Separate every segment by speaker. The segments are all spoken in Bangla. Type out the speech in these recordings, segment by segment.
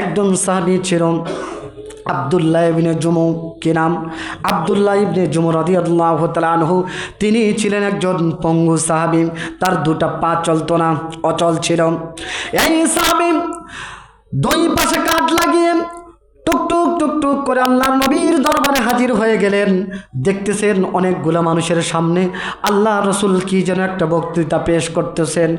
Speaker 1: একজন সাহাবি ছিল আবদুল্লাহ ইবনে জুমু, কি নাম? আবদুল্লাহ ইবনে জুমু রাদিয়াল্লাহু আল্লাহ আনহু, তিনি ছিলেন একজন পঙ্গু সাহাবি, তার দুটা পা চলতো না, অচল ছিল। এই সাহাবি দুই পাশে কাঠ লাগিয়ে টুকটুক টুকটুক করে আল্লাহ নবীর দরবারে হাজির হয়ে গেলেন। দেখতেছেন অনেকগুলো মানুষের সামনে আল্লাহ রসুল কি যেন একটা বক্তৃতা পেশ করতেছেন।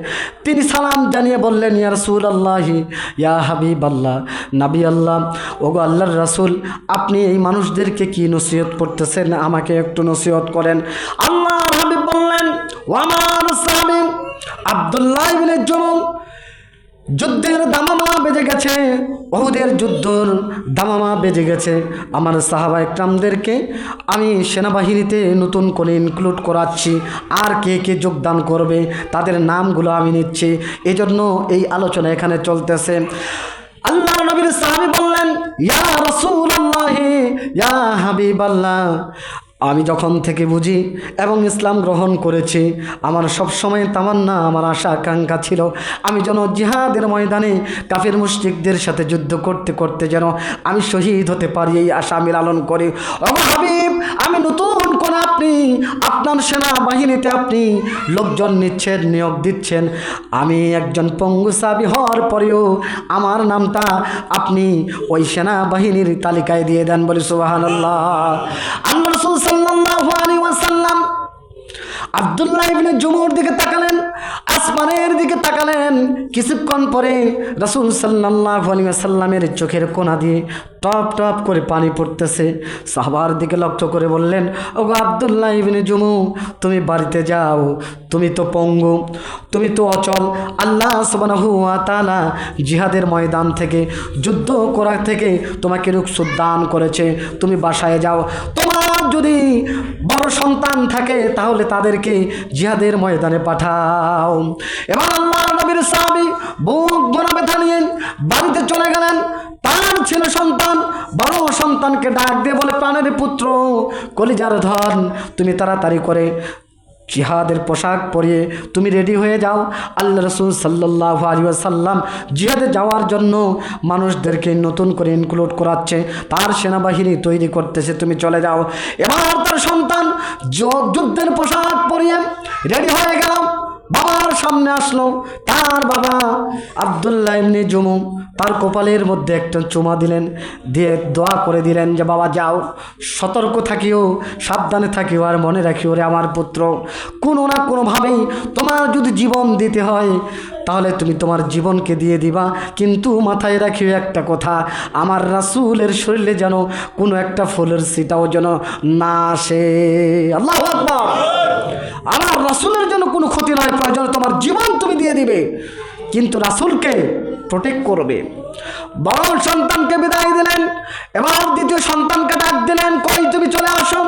Speaker 1: তিনি সালাম জানিয়ে বললেন, ইয়া রসুল আল্লাহি ইয়া হাবিব আল্লাহ নাবি আল্লাহ, ওগো আল্লাহর রাসুল, আপনি এই মানুষদেরকে কি নসিহত করতেছেন? আমাকে একটু নসিহত করেন। আল্লাহ হাবিব বললেন আবদুল্লাহ জুমুম যুদ্ধের দামামা বেজে গেছে বহুদের যুদ্ধর দামামা বেজে গেছে। আমার সাহাবা একরামদেরকে আমি সেনাবাহিনীতে নতুন করে ইনক্লুড করাচ্ছি। আর কে কে যোগদান করবে, তাদের নামগুলো আমি নিচ্ছি। এই জন্য এই আলোচনা এখানে চলতেছে। আল্লাহ নবীর সাহাবি বললেন, ইয়া রসুল ইয়া হাবিব আল্লাহ আমি যখন থেকে বুঝি এবং ইসলাম গ্রহণ করেছি, আমার সবসময় তামান্না, আমার আশা, আকাঙ্ক্ষা ছিল আমি যেন জিহাদের ময়দানে কাফির মুশরিকদের সাথে যুদ্ধ করতে করতে যেন আমি শহীদ হতে পারি এই আশা আমি লালন করি। আমি নতুন করে আপনি, আপনার সেনাবাহিনীতে আপনি লোকজন নিচ্ছেন, নিয়োগ দিচ্ছেন। আমি একজন পঙ্গু সাবি হওয়ার পরেও আমার নামটা আপনি ওই সেনাবাহিনীর তালিকায় দিয়ে দেন বলি ওয়াসাল্লাম আব্দুল্লাহ ইবনে জুমুর দিকে তাকালেন। আসমানের দিকে তাকালেন। কিছুক্ষণ পরে রাসূল সাল্লাল্লাহু আলাইহি ওয়াসাল্লামের চোখের কোনা দিয়ে টপ টপ করে পানি পড়তেছে। সাহাবার দিকে লক্ষ্য করে বললেন, ওগো আবদুল্লাহ ইবনে জুমু, তুমি বাড়িতে যাও। তুমি তো পঙ্গু, তুমি তো অচল। আল্লাহ তাআলা জিহাদের ময়দান থেকে, যুদ্ধ করা থেকে তোমাকে রুকসুদ দান করেছে। তুমি বাসায় যাও। তোমার যদি বড় সন্তান থাকে, তাহলে তাদেরকে জিহাদের ময়দানে পাঠাও। এবার আল্লাহ নবীর সাহাবী বুক ব্যথা নিয়ে বাড়িতে চলে গেলেন। তার ছেলে সন্তান, বড় সন্তানকে ডাক দিয়ে বলে, প্রাণের পুত্র, কলিজার ধন, তুমি তাড়াতাড়ি করে জিহাদের পোশাক পরিয়ে তুমি রেডি হয়ে যাও। আল্লাহ রসুল সাল্লাহ আলী সাল্লাম জিহাদে যাওয়ার জন্য মানুষদেরকে নতুন করে ইনক্লুড করাচ্ছে। তার সেনাবাহিনী তৈরি করতেছে, তুমি চলে যাও। এবার তার সন্তান যুদ্ধের পোশাক পরিয়ে রেডি হয়ে গেল। বাবার সামনে আসলো। তার বাবা আবদুল্লাহ এমনি জুমু তার কপালের মধ্যে একটা চুমা দিলেন, দিয়ে দোয়া করে দিলেন যে, বাবা, যাও, সতর্ক থাকিও, সাবধানে থাকিও আর মনে রাখিও রে আমার পুত্র। কোনো না কোনোভাবেই তোমার যদি জীবন দিতে হয়, তাহলে তুমি তোমার জীবনকে দিয়ে দিবা। কিন্তু মাথায় রাখিও একটা কথা, আমার রাসূলের শরীরে যেন কোনো একটা ফুলের সিটাও যেন না আসে। আল্লাহ আমার রাসূলের জন্য কোনো ক্ষতি নয় প্রয়োজন, তোমার জীবন তুমি দিয়ে দিবে। কিন্তু রাসূলকে প্রোটেক্ট করবে। বড় সন্তানকে বিদায় দিলেন, এবার দ্বিতীয় সন্তানকে ডাক দিলেন, কই তুমি চলে আসো।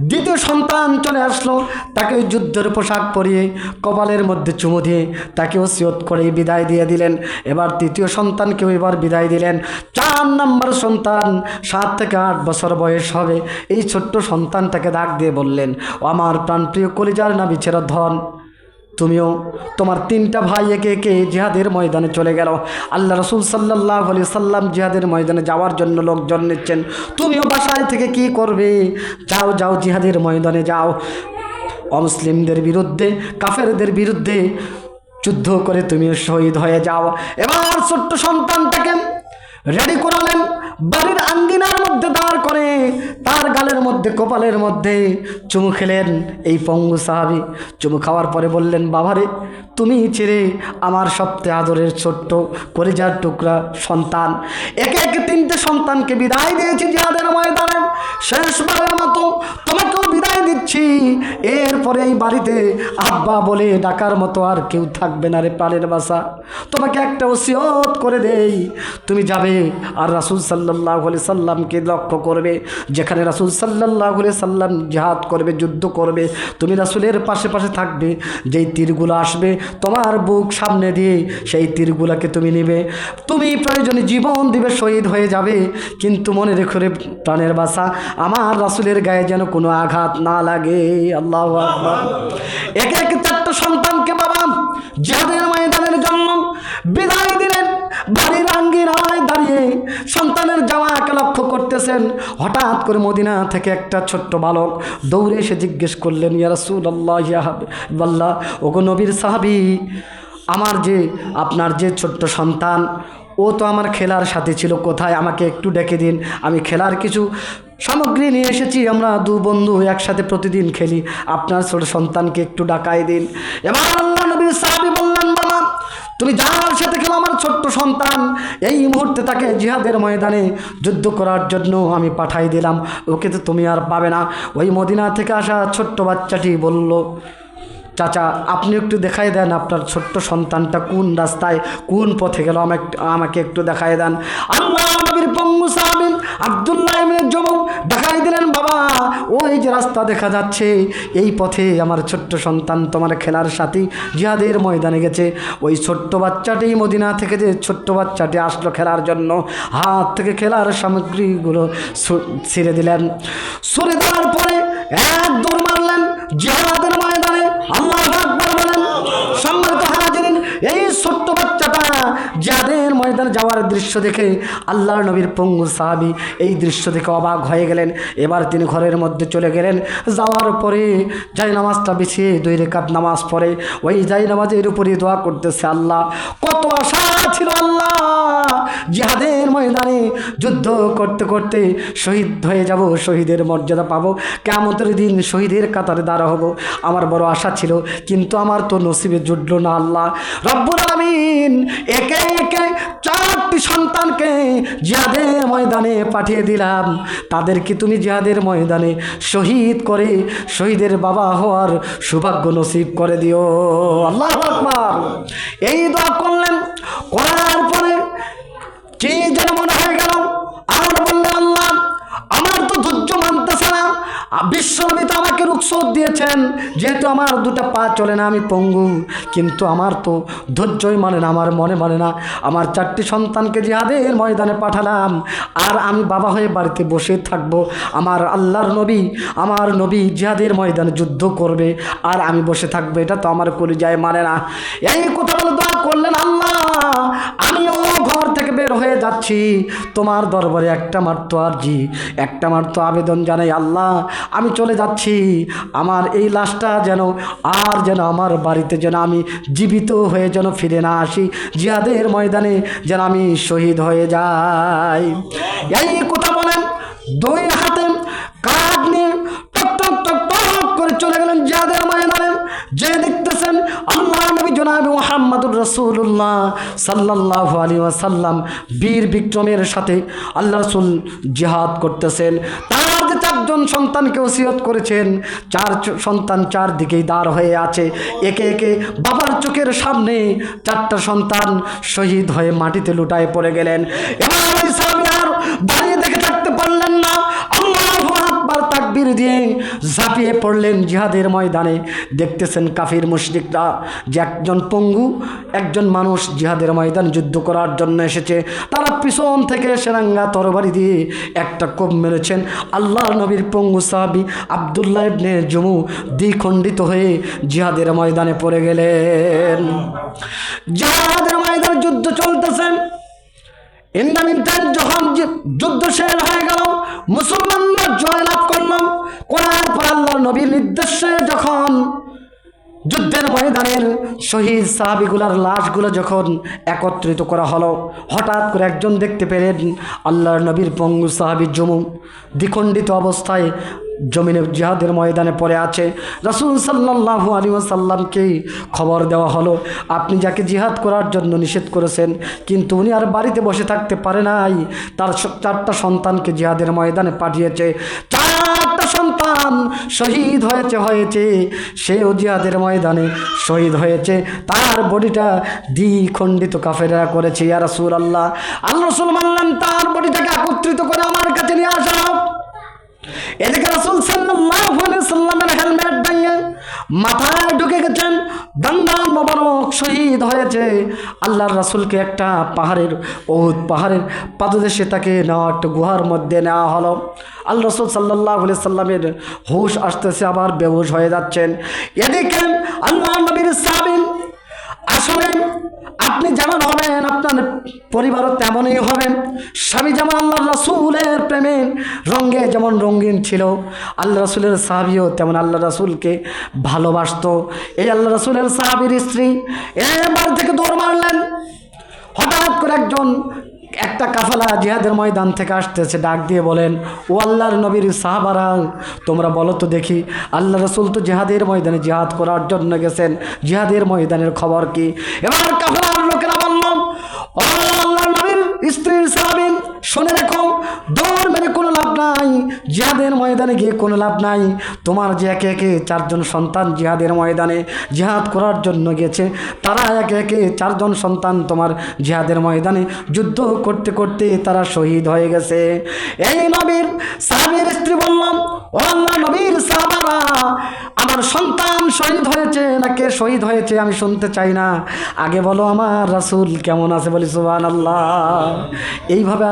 Speaker 1: দ্বিতীয় সন্তান চলে আসলো, তাকে যুদ্ধের পোশাক পরিয়ে, কপালের মধ্যে চুমু দিয়ে তাকে ওসিয়ত করে বিদায় দিয়ে দিলেন। এবার তৃতীয় সন্তানকেও এবার বিদায় দিলেন। চার নম্বর সন্তান, সাত থেকে আট বছর বয়স হবে। এই ছোট্ট সন্তানটাকে ডাক দিয়ে বললেন আমার প্রাণপ্রিয় কলিজার না বিছের ধন। তুমিও তোমার তিনটা ভাই একে একে জিহাদের ময়দানে চলে গেল। আল্লাহ রসুল সাল্লাহ আলি সাল্লাম জিহাদের ময়দানে যাওয়ার জন্য লোকজন নিচ্ছেন। তুমিও বাসায় থেকে কি করবে? যাও যাও জিহাদের ময়দানে যাও। অমুসলিমদের বিরুদ্ধে, কাফেরদের বিরুদ্ধে যুদ্ধ করে তুমিও শহীদ হয়ে যাও। এবার ছোট্ট সন্তানটাকে রেডি করালেন। বাড়ির আঙ্গিনার মধ্যে দাঁড় করে তার গালের মধ্যে, কপালের মধ্যে চুমু খেলেন এই পঙ্গু সাহাবি। চুমু খাওয়ার পরে বললেন, বাবারে, তুমি ছেড়ে আমার সবচেয়ে আদরের ছোট্ট কলিজার টুকরা সন্তান, একে একে তিনটে সন্তানকে বিদায় দিয়েছি জিহাদের ময়দানে। শেষবারের মতো তোমাকেও বিদায় দিচ্ছি। এরপরে এই বাড়িতে আব্বা বলে ডাকার মতো আর কেউ থাকবে না রে প্রাণের বাসা। তোমাকে একটা ওসিয়ত করে দেই। তুমি যাবে আর রাসুল সাল্লাহ সাল্লামকে লক্ষ্য করবে, যেখানে রাসুল সাল্লাহ সাল্লাম জাহাদ করবে, যুদ্ধ করবে, তুমি রাসুলের পাশে পাশে থাকবে, যেই তীরগুলো আসবে, তোমার বুক সামনে দিয়ে সেই তীরগুলোকে তুমি নিবে। তুমি প্রয়োজনে জীবন দিবে, শহীদ হয়ে যাবে, কিন্তু মনে রেখো রে প্রাণের বাসা, আমার রাসুলের গায়ে যেন কোনো আঘাত না লাগে। আল্লাহ একে একে চারটা সন্তানকে বাবা যাদের ময়দানের জন্য বিদায় দিলেন বাড়ির আঙ্গিনায় দাঁড়িয়ে সন্তানের জামাকে লক্ষ্য করতেছেন। হঠাৎ করে মদিনা থেকে একটা ছোট্ট বালক দৌড়ে এসে জিজ্ঞেস করলেন ইয়ারসুল্লাহ রাসূল আল্লাহ ইয়াহাবাল্লাহ ওগো নবীর সাহাবি, আমার যে, আপনার যে ছোট্ট সন্তান, ও তো আমার খেলার সাথে ছিল, কোথায়? আমাকে একটু ডেকে দিন। আমি খেলার কিছু সামগ্রী নিয়ে এসেছি, আমরা দু বন্ধু একসাথে প্রতিদিন খেলি। আপনার ছোট সন্তানকে একটু ডাকাই দিন। এবার আল্লাহ নবীর সাহাবি বললেন, বাবা, তুমি যার সাথে খেলো আমার ছোট্ট সন্তান, এই মুহূর্তে তাকে জিহাদের ময়দানে যুদ্ধ করার জন্য আমি পাঠাই দিলাম। ওকে তো তুমি আর পাবে না। ওই মদিনা থেকে আসা ছোট্ট বাচ্চাটি বলল, চাচা, আপনি একটু দেখাই দেন আপনার ছোট্ট সন্তানটা কোন রাস্তায়, কোন পথে গেল? আমাকে আমাকে একটু দেখাই দেন। আল্লাহ নবীর পঙ্গু আবদুল্লাহ ইবনে জমম দেখাই দিলেন, বাবা, ওই যে রাস্তা দেখা যাচ্ছে, এই পথে আমার ছোট্ট সন্তান তোমার খেলার সাথী জিহাদের ময়দানে গেছে। ওই ছোট্ট বাচ্চাটি মদিনা থেকে যে ছোট্ট বাচ্চাটি আসলো খেলার জন্য, হাত থেকে খেলার সামগ্রীগুলো ছিঁড়ে দিলেন। সরে দেওয়ার পরে এক দৌড় মারলেন জিহাদের ময়দানে, আল্লাহ বলেন, সম্মানিত হাজিরিন, এই ছোট্ট যাদের ময়দানে যাওয়ার দৃশ্য দেখে আল্লাহর নবীর পঙ্গু সাহাবি এই দৃশ্য দেখে অবাক হয়ে গেলেন। এবার তিনি ঘরের মধ্যে চলে গেলেন। যাওয়ার পরে যাই নামাজটা বিছিয়ে দুই রেখাত নামাজ পড়ে। ওই যাই নামাজের উপরে দোয়া করতেছে আল্লাহ। কত আশা ছিল আল্লাহ জিহাদের ময়দানে যুদ্ধ করতে করতে শহীদ হয়ে যাব, শহীদের মর্যাদা পাবো। কেমতের দিন শহীদের কাতারে দাঁড়া হব। আমার বড় আশা ছিল, কিন্তু আমার তো নসিবে জুটল না আল্লাহ। রব্বুল আলামিন একে একে চারটি সন্তানকে জিহাদের ময়দানে পাঠিয়ে দিলাম। তাদেরকে তুমি জিহাদের ময়দানে শহীদ করে, শহীদের বাবা হওয়ার সৌভাগ্য নসিব করে দিও। আল্লাহ এই দোয়া করলেন, করার পরে যে যেন মনে হয়ে বিশ্বনবী তো আমাকে রুকসত দিয়েছেন। যেহেতু আমার দুটো পা চলে না, আমি পঙ্গু। কিন্তু আমার তো ধৈর্যই মানে না, আমার মনে মানে না। আমার চারটি সন্তানকে জিহাদের ময়দানে পাঠালাম। আর আমি বাবা হয়ে বাড়িতে বসে থাকব। আমার আল্লাহর নবী, আমার নবী জিহাদের ময়দানে যুদ্ধ করবে। আর আমি বসে থাকব। এটা তো আমার কলিজায় মানে না। এই কথা বলে দোয়া করলেন আল্লাহ। আমিও ঘর থেকে বের হয়ে যাচ্ছি। তোমার দরবারে একটা মাত্র আরজি, একটা মাত্র আবেদন জানাই আল্লাহ। আমি চলে যাচ্ছি। আমার এই লাশটা যেন আর যেন আমার বাড়িতে যেন আমি জীবিত হয়ে যেন ফিরে না আসি। জিহাদের ময়দানে যেন আমি শহীদ হয়ে যাই। এই কথা বলেন, দুই হাতে কাঠ নিয়ে টক টক টক টক করে চলে গেলেন জিহাদের ময়দানে। যে দেখতেছেন জনাবি মোহাম্মদুর রসুল্লাহ সাল্লাহ আলী ওয়াসাল্লাম বীর বিক্রমের সাথে আল্লাহ রসুল জিহাদ করতেছেন। তার যে চারজন সন্তানকে ওসিয়ত করেছেন, চার সন্তান চারদিকেই দাঁড় হয়ে আছে। একে একে বাবার চোখের সামনে চারটা সন্তান শহীদ হয়ে মাটিতে লুটায় পড়ে গেলেন। এবার দাঁড়িয়ে দেখে থাকতে পারলেন না। আল্লাহু তাকবীর দিয়ে ঝাঁপিয়ে পড়লেন জিহাদের ময়দানে। দেখতেছেন কাফির মুশরিকরা যে একজন পঙ্গু, একজন মানুষ জিহাদের ময়দান যুদ্ধ করার জন্য এসেছে। তারা পিছন থেকে সেরাঙ্গা তরবারি দিয়ে একটা কোপ মেরেছেন। আল্লাহ নবীর পঙ্গু সাহাবি আবদুল্লাহ ইবনে জমু দ্বিখণ্ডিত হয়ে জিহাদের ময়দানে পড়ে গেলেন। জিহাদের ময়দানে যুদ্ধ চলতেছেন ইন্দামিনটাইম যখন যুদ্ধ শেষ হয়ে গেল, মুসলমানরা জয়লাভ করলাম। করার পর আল্লাহ নবীর নির্দেশে যখন যুদ্ধের ময়দানের শহীদ সাহাবিগুলার লাশগুলো যখন একত্রিত করা হলো, হঠাৎ করে একজন দেখতে পেলেন আল্লাহর নবীর পঙ্গু সাহাবি জমু। দ্বিখণ্ডিত অবস্থায় জমিনে জিহাদের ময়দানে পড়ে আছে। রসুল সাল্লাহু আলী সাল্লামকে খবর দেওয়া হলো, আপনি যাকে জিহাদ করার জন্য নিষেধ করেছেন, কিন্তু উনি আর বাড়িতে বসে থাকতে পারে নাই। তার চারটা সন্তানকে জিহাদের ময়দানে পাঠিয়েছে। চারটা সন্তান শহীদ হয়েছে হয়েছে। সেও জিহাদের ময়দানে শহীদ হয়েছে। তার বডিটা দ্বিখণ্ডিত কাফেরা করেছে, ইয়া রাসূল আল্লাহ আল্লাহ রসুল মানলেন, তার বডিটাকে একত্রিত করে আমার কাছে নিয়ে আসা। এদিকে রাসূল সাল্লাল্লাহু আলাইহি সাল্লামের হেলমেট ভেঙে মাথায় ঢুকে গেছেন। দন্ডান মোবারক শহীদ হয়েছে। আল্লাহর রাসূলকে একটা পাহাড়ের ওহুদ পাহাড়ের পাদদেশে তাকে নেওয়া, একটা গুহার মধ্যে নেওয়া হলো। আল্লাহ রসুল সাল্লাহ আলি সাল্লামের হুশ আসতেছে, আবার বেহুশ হয়ে যাচ্ছেন। এদিকে আল্লাহ নবীর সাবিন আসলে আপনি যেমন হবেন, আপনার পরিবারও তেমনই হবেন। স্বামী যেমন আল্লাহ রাসুলের প্রেমে রঙ্গে যেমন রঙিন ছিল আল্লাহ রাসুলের সাহাবিও তেমন আল্লাহ রাসুলকে ভালোবাসত। এই আল্লাহ রাসুলের সাহাবির স্ত্রী এবার থেকে দৌড় মারলেন। হঠাৎ করে একজন একটা কাফালা জিহাদের ময়দান থেকে আসতেছে, ডাক দিয়ে বলেন, ও আল্লাহর নবীর সাহাবারা, তোমরা বলো তো দেখি, আল্লাহ রসুল তো জিহাদের ময়দানে জিহাদ করার জন্য গেছেন। জিহাদের ময়দানের খবর কি? এবার কাফালার লোকেরা বলল, ও আল্লাহর নবীর স্ত্রীর সাহাবিন, শুনে রাখো, দৌড় মেরে কোনো নাই, জিহাদের ময়দানে গিয়ে কোনো লাভ নাই। তোমার যে একে একে চারজন সন্তান জিহাদের ময়দানে জিহাদ করার জন্য গেছে তারা একে একে চারজন সন্তান তোমার জিহাদের ময়দানে যুদ্ধ করতে করতে তারা শহীদ হয়ে গেছে। এই নবীর সাহাবের স্ত্রী বললাম, ও আল্লাহ নবীর সাহাবারা, আমার সন্তান শহীদ হয়েছে না কে শহীদ হয়েছে আমি শুনতে চাই না। আগে বলো আমার রাসূল কেমন আছে বলি সুবান আল্লাহ এইভাবে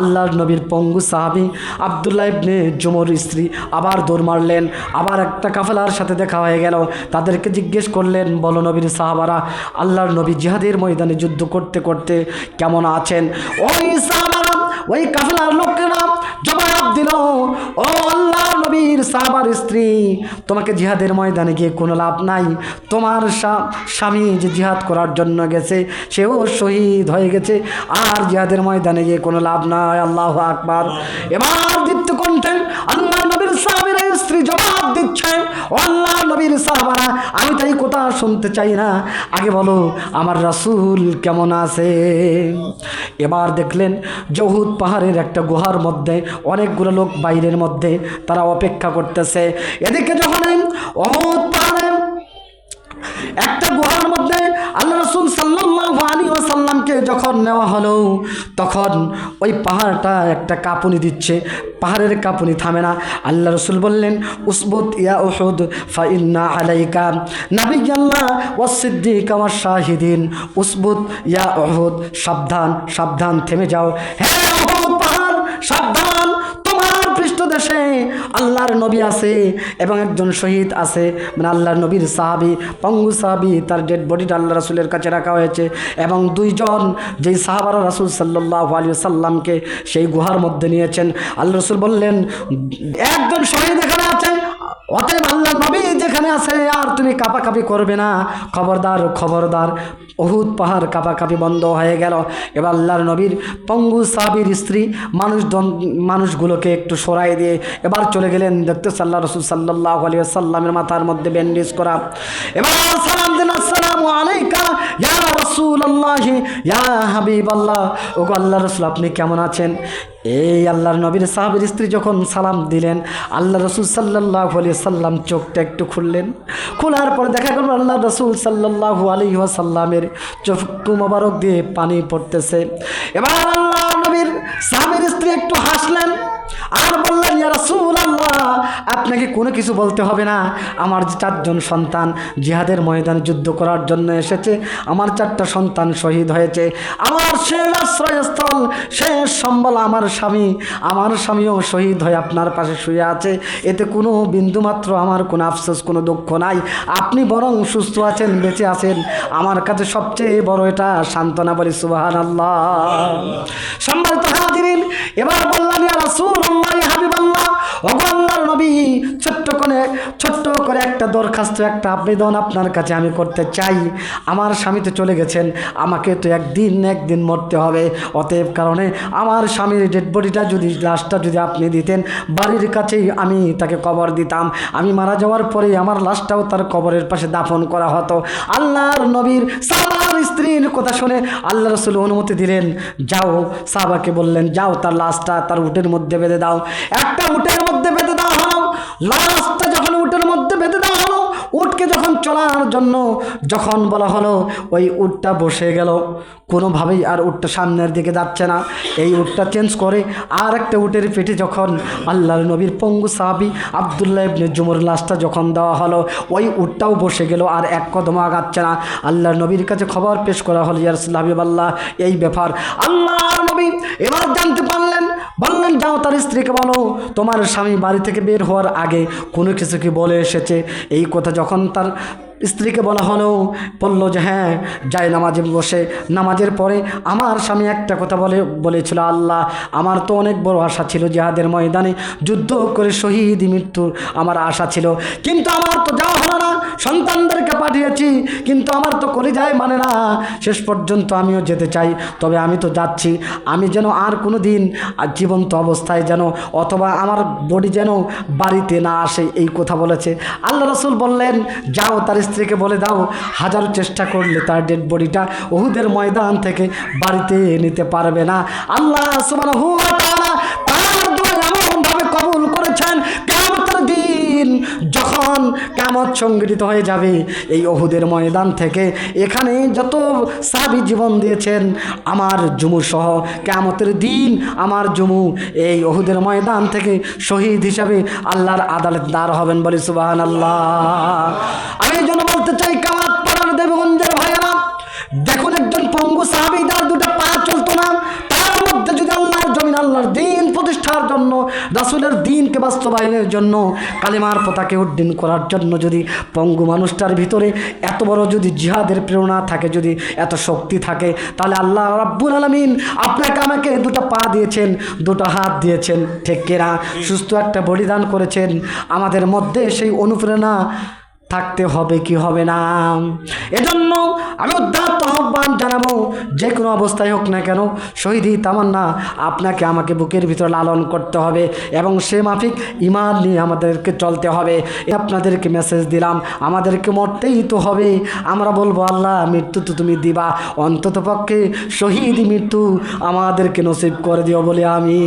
Speaker 1: আল্লাহর নবীর পঙ্গু সাহাবি আবদুল্লাহ ইবনে জুমর স্ত্রী আবার দৌড় মারলেন, আবার একটা কাফেলার সাথে দেখা হয়ে গেল। তাদেরকে জিজ্ঞেস করলেন, বলো নবীর সাহাবারা, আল্লাহর নবী জিহাদের ময়দানে যুদ্ধ করতে করতে কেমন আছেন? ওই ওই কাফেলার লোকেরা জবাব দিল, ও আল্লাহ নবীর সাহাবার স্ত্রী, তোমাকে জিহাদের ময়দানে গিয়ে কোনো লাভ নাই। তোমার স্বামী যে জিহাদ করার জন্য গেছে, সেও শহীদ হয়ে গেছে। আর জিহাদের ময়দানে গিয়ে কোনো লাভ নাই, আল্লাহ আকবার। এবার দীপ্ত কণ্ঠে আল্লাহ নবীর সাহাবির স্ত্রী জবাব দিচ্ছেন আল্লাহ নবীর সাহাবারা, আমি তাই কথা শুনতে চাই না। আগে বলো, আমার রাসুল কেমন আছে? এবার দেখলেন জহুদ পাহাড়ের একটা গুহার মধ্যে, অনেকগুলো লোক বাইরের মধ্যে তারা অপেক্ষা করতেছে। এদিকে যখন অহুদ পাহাড়ে একটা গুহার মধ্যে আল্লাহ রসুল সাল্লাল্লাহু আলী ওয়াসাল্লামকে যখন নেওয়া হলো, তখন ওই পাহাড়টা একটা কাঁপুনি দিচ্ছে, পাহাড়ের কাঁপুনি থামে না। আল্লাহ রসুল বললেন, উসবুত ইয়া ওহুদ ফাইন্না আলাইকা। নাবি আল্লাহ ওয়াসিদ্দিক আমার শাহিদিন। উসবুত ইয়া ওহুদ সাবধান সাবধান, থেমে যাও। হ্যাঁ পাহাড়, সাবধান। পৃষ্ঠদেশে আল্লাহর নবী আছে এবং একজন শহীদ আছে। মানে আল্লাহর নবীর সাহাবি, পঙ্গু সাহাবি, তার ডেড বডিটা আল্লাহ রাসুলের কাছে রাখা হয়েছে এবং দুইজন যেই সাহাবারা রাসুল সাল্লাহ আলী সাল্লামকে সেই গুহার মধ্যে নিয়েছেন। আল্লাহ রসুল বললেন, একজন শহীদ এখানে আছে যেখানে আছে, আর তুমি কাপাকাপি করবে না। খবরদার খবরদার অহুদ পাহাড় কাপাকাপি বন্ধ হয়ে গেল। এবার আল্লাহর নবীর পঙ্গু সাবির স্ত্রী মানুষ মানুষগুলোকে একটু সরাই দিয়ে এবার চলে গেলেন। দেখতে সাল্লাহ রসুল সাল্লাহ আলিয়া সাল্লামের মাথার মধ্যে ব্যান্ডেজ করা। এবার সালাম দিন আলাইকা। ইয়া রসুল আল্লাহ ইয়া হাবিব আল্লাহ ও আল্লাহ রসুল, আপনি কেমন আছেন? এই আল্লাহর নবীর সাহাবের স্ত্রী যখন সালাম দিলেন, আল্লাহ রসুল সাল্লাহ আলী সাল্লাম চোখটা একটু খুললেন। খোলার পর দেখা গেল আল্লাহ রসুল সাল্লাহ আলী সাল্লামের চোখটু মোবারক দিয়ে পানি পড়তেছে। এবার আল্লাহ নবীর সাহাবের স্ত্রী একটু হাসলেন। আর বললেন, ইয়া রাসূল আল্লাহ আপনাকে কোনো কিছু বলতে হবে না। আমার চারজন সন্তান জিহাদের ময়দানে যুদ্ধ করার জন্য এসেছে, আমার চারটা সন্তান শহীদ হয়েছে। আমার শেষ আশ্রয়স্থল, শেষ সম্বল আমার স্বামী, আমার স্বামীও শহীদ হয়ে আপনার পাশে শুয়ে আছে। এতে কোনো বিন্দুমাত্র আমার কোনো আফসোস, কোনো দুঃখ নাই। আপনি বরং সুস্থ আছেন, বেঁচে আছেন। আমার কাছে সবচেয়ে বড় এটা সান্ত্বনা বলি সুবাহান আল্লাহ সম্মানিত হাজিরিন, এবার বললাম রাসূলুল্লাহ ইয়া হাবিবাল্লাহ। ওগো আল্লাহর নবী, ছোট্ট করে ছোট্ট করে একটা দরখাস্ত, একটা আবেদন আপনার কাছে আমি করতে চাই। আমার স্বামী তো চলে গেছেন, আমাকে তো একদিন একদিন মরতে হবে। অতএব কারণে আমার স্বামীর ডেড বডিটা যদি, লাশটা যদি আপনি দিতেন, বাড়ির কাছেই আমি তাকে কবর দিতাম। আমি মারা যাওয়ার পরে আমার লাশটাও তার কবরের পাশে দাফন করা হতো। আল্লাহর নবীর সাবার স্ত্রীর কথা শুনে আল্লাহ রসুল অনুমতি দিলেন, যাও সাহাবাকে বললেন, যাও, তার লাশটা তার উটের মধ্যে বেঁধে দাও। একটা উটের মধ্যে বেঁধে দেওয়া হলো। লাশটা যখন উটের মধ্যে বেঁধে দেওয়া হলো উটকে যখন চলার জন্য যখন বলা হলো, ওই উটটা বসে গেল। কোনোভাবেই আর উটটা সামনের দিকে যাচ্ছে না। এই উটটা চেঞ্জ করে আর একটা উটের পেটে যখন আল্লাহর নবীর পঙ্গু সাহাবি আবদুল্লাহ ইবনে জুমুর লাশটা যখন দেওয়া হলো, ওই উটটাও বসে গেল আর এক কদম আগাচ্ছে না। আল্লাহর নবীর কাছে খবর পেশ করা হলো ইয়ারসুল্লাহ হাবিব আল্লাহ, এই ব্যাপার। আল্লাহ নবী এবার জানতে পারলেন, বললেন, যাও তার স্ত্রীকে বলো, তোমার স্বামী বাড়ি থেকে বের হওয়ার আগে কোনো কিছু কি বলে এসেছে? এই কথা যখন তার স্ত্রীকে বলা হলো, বলল যে হ্যাঁ যাই নামাজে বসে। নামাজের পরে আমার স্বামী একটা কথা বলে, বলেছিল, আল্লাহ, আমার তো অনেক বড় আশা ছিল জিহাদের ময়দানে যুদ্ধ করে শহীদ মৃত্যুর আমার আশা ছিল। কিন্তু আমার তো যাওয়া হলো না, সন্তানদেরকে পাঠিয়েছি, কিন্তু আমার তো করে যায় মানে না। শেষ পর্যন্ত আমিও যেতে চাই, তবে আমি তো যাচ্ছি। আমি যেন আর কোনো দিন জীবন্ত অবস্থায় যেন, অথবা আমার বডি যেন বাড়িতে না আসে, এই কথা বলেছে। আল্লাহ রসুল বললেন, যাও তার স্ত্রীকে বলে দাও, হাজার চেষ্টা করলে তার ডেড বডিটা ওহুদের ময়দান থেকে বাড়িতে নিতে পারবে না। আল্লাহ সুবহানাহু ওয়া কেমত সংগঠিত হয়ে যাবে এই অহুদের ময়দান থেকে। এখানে যত সাবি জীবন দিয়েছেন, আমার জুমু সহ কেমতের দিন আমার জুমু এই অহুদের ময়দান থেকে শহীদ হিসাবে আল্লাহর আদালত দাঁড় হবেন বলে সুবাহান আল্লাহ আমি এই জন্য বলতে চাই কামাত পাড়ার দেবগঞ্জের ভাইয়েরা, দেখুন একজন পঙ্গু সাহাবি, তার দুটো পা আল্লাহর দিন প্রতিষ্ঠার জন্য, রাসুলের দিনকে বাস্তবায়নের জন্য, কালিমার পতাকে উড্ডীন করার জন্য যদি পঙ্গু মানুষটার ভিতরে এত বড় যদি জিহাদের প্রেরণা থাকে, যদি এত শক্তি থাকে, তাহলে আল্লাহ রাব্বুল আলমিন আপনাকে আমাকে দুটো পা দিয়েছেন, দুটো হাত দিয়েছেন, ঠিক কিনা? সুস্থ একটা বলিদান করেছেন। আমাদের মধ্যে সেই অনুপ্রেরণা থাকতে হবে কি হবে না। এজন্য আমি উদ্ধাত্ত আহ্বান জানাব, যে কোনো অবস্থায় হোক না কেন, শহীদি তামান্না, আপনাকে আমাকে বুকের ভিতরে লালন করতে হবে এবং সে মাফিক ইমান নিয়ে আমাদেরকে চলতে হবে। আপনাদেরকে মেসেজ দিলাম, আমাদেরকে মরতেই তো হবে। আমরা বলব, আল্লাহ, মৃত্যু তো তুমি দিবা। অন্তত পক্ষে শহীদ মৃত্যু আমাদেরকে নসিব করে দিও বলে আমি